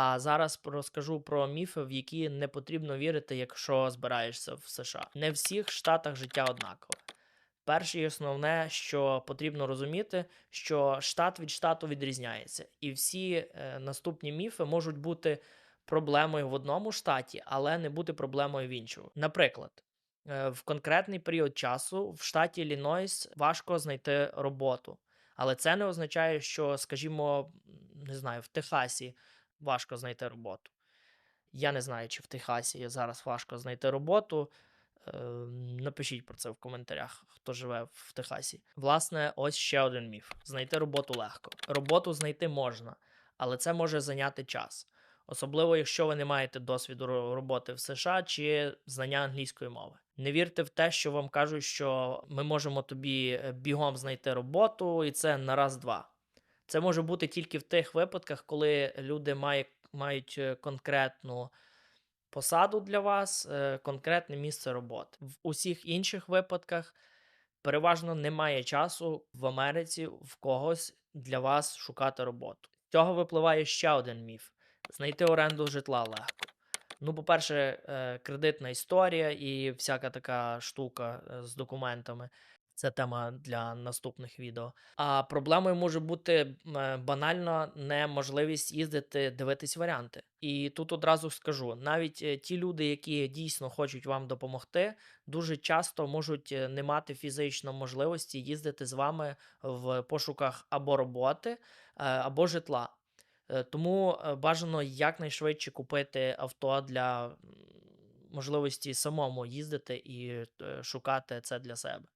А зараз розкажу про міфи, в які не потрібно вірити, якщо збираєшся в США. Не в всіх штатах життя однакове. Перше і основне, що потрібно розуміти, що штат від штату відрізняється, і всі е, наступні міфи можуть бути проблемою в одному штаті, але не бути проблемою в іншому. Наприклад, е, в конкретний період часу в штаті Іллінойс важко знайти роботу, але це не означає, що, скажімо, не знаю, в Техасі важко знайти роботу. Я не знаю, чи в Техасі зараз важко знайти роботу. Е, Напишіть про це в коментарях, хто живе в Техасі. Власне, ось ще один міф: знайти роботу легко. Роботу знайти можна, але це може зайняти час. Особливо, якщо ви не маєте досвіду роботи в США чи знання англійської мови. Не вірте в те, що вам кажуть, що ми можемо тобі е, бігом знайти роботу, і це на раз-два. Це може бути тільки в тих випадках, коли люди мають, мають е, конкретну посаду для вас, е, конкретне місце роботи. В усіх інших випадках переважно немає часу в Америці в когось для вас шукати роботу. З цього випливає ще один міф: знайти оренду житла легко. Ну, по-перше, е, кредитна історія і всяка така штука з документами. Це тема для наступних відео. А проблемою може бути е, банально неможливість їздити дивитись варіанти. І тут одразу скажу: навіть е, ті люди, які дійсно хочуть вам допомогти, дуже часто можуть е, не мати фізично можливості їздити з вами в пошуках або роботи, або житла. Тому бажано якнайшвидше купити авто для можливості самому їздити і шукати це для себе.